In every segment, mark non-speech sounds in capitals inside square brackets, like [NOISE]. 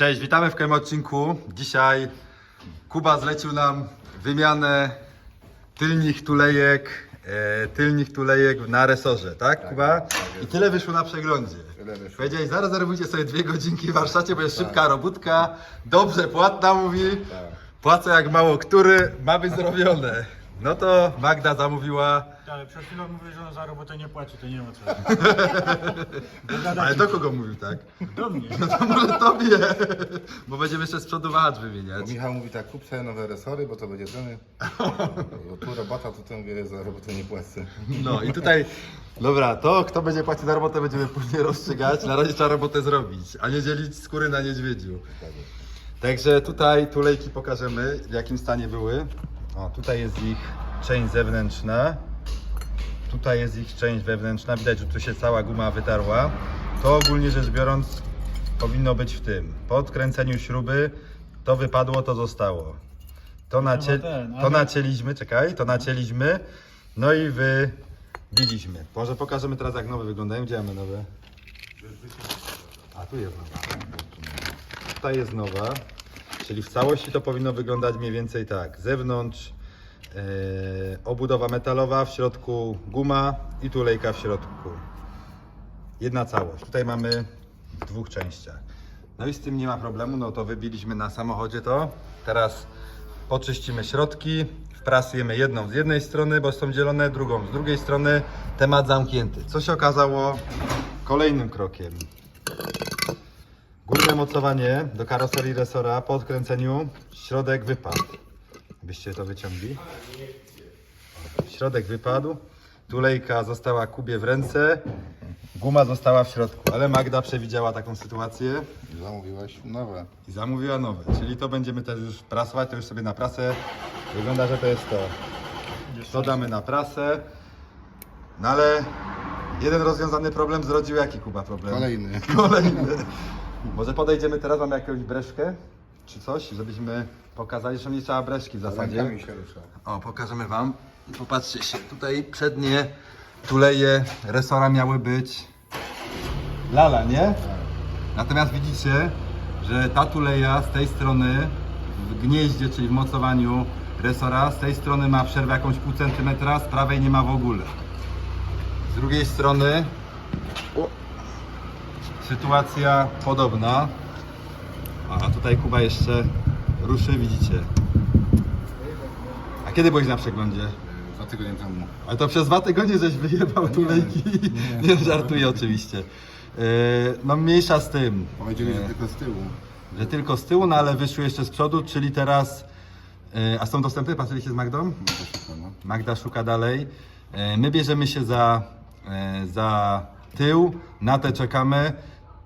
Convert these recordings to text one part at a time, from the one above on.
Cześć, witamy w kolejnym odcinku. Dzisiaj Kuba zlecił nam wymianę tylnych tulejek, e, tylnych tulejek na resorze, tak Kuba? I tyle wyszło na przeglądzie. Tyle wyszło. Powiedziałeś, zaraz zarobujcie sobie dwie godzinki w warsztacie, bo jest szybka robótka, dobrze płatna mówi, płacę jak mało który, ma być zrobione. No to Magda zamówiła, Ale przed chwilą mówię, że on za robotę nie płaci, to nie ma co. [LAUGHS] ale do kogo mówił tak? Do mnie. [LAUGHS] No to może tobie, bo będziemy jeszcze z przodu wahacz wymieniać. Bo Michał mówi tak, kup sobie nowe resory, bo to będzie ceny. Bo tu robota, to ten mówię, za robotę nie płacę. No i tutaj, dobra, to kto będzie płacił za robotę będziemy później rozstrzygać. Na razie trzeba robotę zrobić, a nie dzielić skóry na niedźwiedziu. Także tutaj tulejki pokażemy w jakim stanie były. O, tutaj jest ich część zewnętrzna. Tutaj jest ich część wewnętrzna. Widać, że tu się cała guma wytarła. To ogólnie rzecz biorąc powinno być w tym. Po odkręceniu śruby to wypadło, to zostało. To, nacie, to nacięliśmy, czekaj, to nacięliśmy, no i wybiliśmy. Może pokażemy teraz jak nowe wyglądają. Gdzie mamy nowe? A tu jest nowa. Tutaj jest nowa, czyli w całości to powinno wyglądać mniej więcej tak. Zewnątrz obudowa metalowa, w środku guma i tulejka w środku. Jedna całość. Tutaj mamy w dwóch częściach. No i z tym nie ma problemu, no to wybiliśmy na samochodzie to. Teraz poczyścimy środki, wprasujemy jedną z jednej strony, bo są dzielone, drugą z drugiej strony. Temat zamknięty. Co się okazało kolejnym krokiem? Górne mocowanie do karoserii resora po odkręceniu środek wypadł. Byście to wyciągli. Środek wypadł. Tulejka została Kubie w ręce. Guma została w środku, ale Magda przewidziała taką sytuację Zamówiłaś nowe. i zamówiła nowe. Czyli to będziemy też już prasować, to już sobie na prasę. Wygląda, że to jest to. To damy na prasę. No ale jeden rozwiązany problem zrodził jaki Kuba problem? Kolejny. [LAUGHS] Kolejny. Może podejdziemy teraz, mamy jakąś breszkę czy coś, żebyśmy pokazali, że nie trzeba breszki w zasadzie. Rękami się rusza. O, pokażemy Wam. Popatrzcie się, tutaj przednie tuleje resora miały być lala, nie? Natomiast widzicie, że ta tuleja z tej strony w gnieździe, czyli w mocowaniu resora, z tej strony ma przerwę jakąś pół centymetra, z prawej nie ma w ogóle. Z drugiej strony o, sytuacja podobna. A tutaj Kuba jeszcze ruszy, widzicie. A kiedy byłeś na przeglądzie? Dwa tygodnie temu. Ale to przez dwa tygodnie żeś wyjebał tulejki. Nie, żartuję oczywiście. Yy, no mniejsza z tym, Powiedzieli, że tylko z tyłu. że tylko z tyłu, no ale wyszły jeszcze z przodu, czyli teraz... Yy, a są dostępne? Patrzyliście z Magdą? No szybko, no. Magda szuka dalej. Yy, my bierzemy się za, yy, za tył, na te czekamy.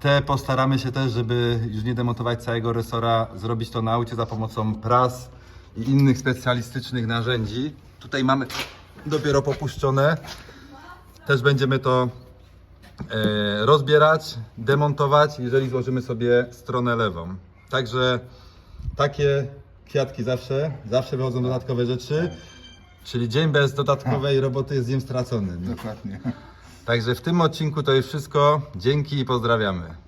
Te postaramy się też, żeby już nie demontować całego resora, zrobić to na aucie za pomocą pras i innych specjalistycznych narzędzi. Tutaj mamy dopiero popuszczone. Też będziemy to e, rozbierać, demontować, jeżeli złożymy sobie stronę lewą. Także takie kwiatki zawsze, zawsze wychodzą dodatkowe rzeczy. Czyli dzień bez dodatkowej roboty jest dniem straconym. Dokładnie. Także w tym odcinku to już wszystko. Dzięki i pozdrawiamy.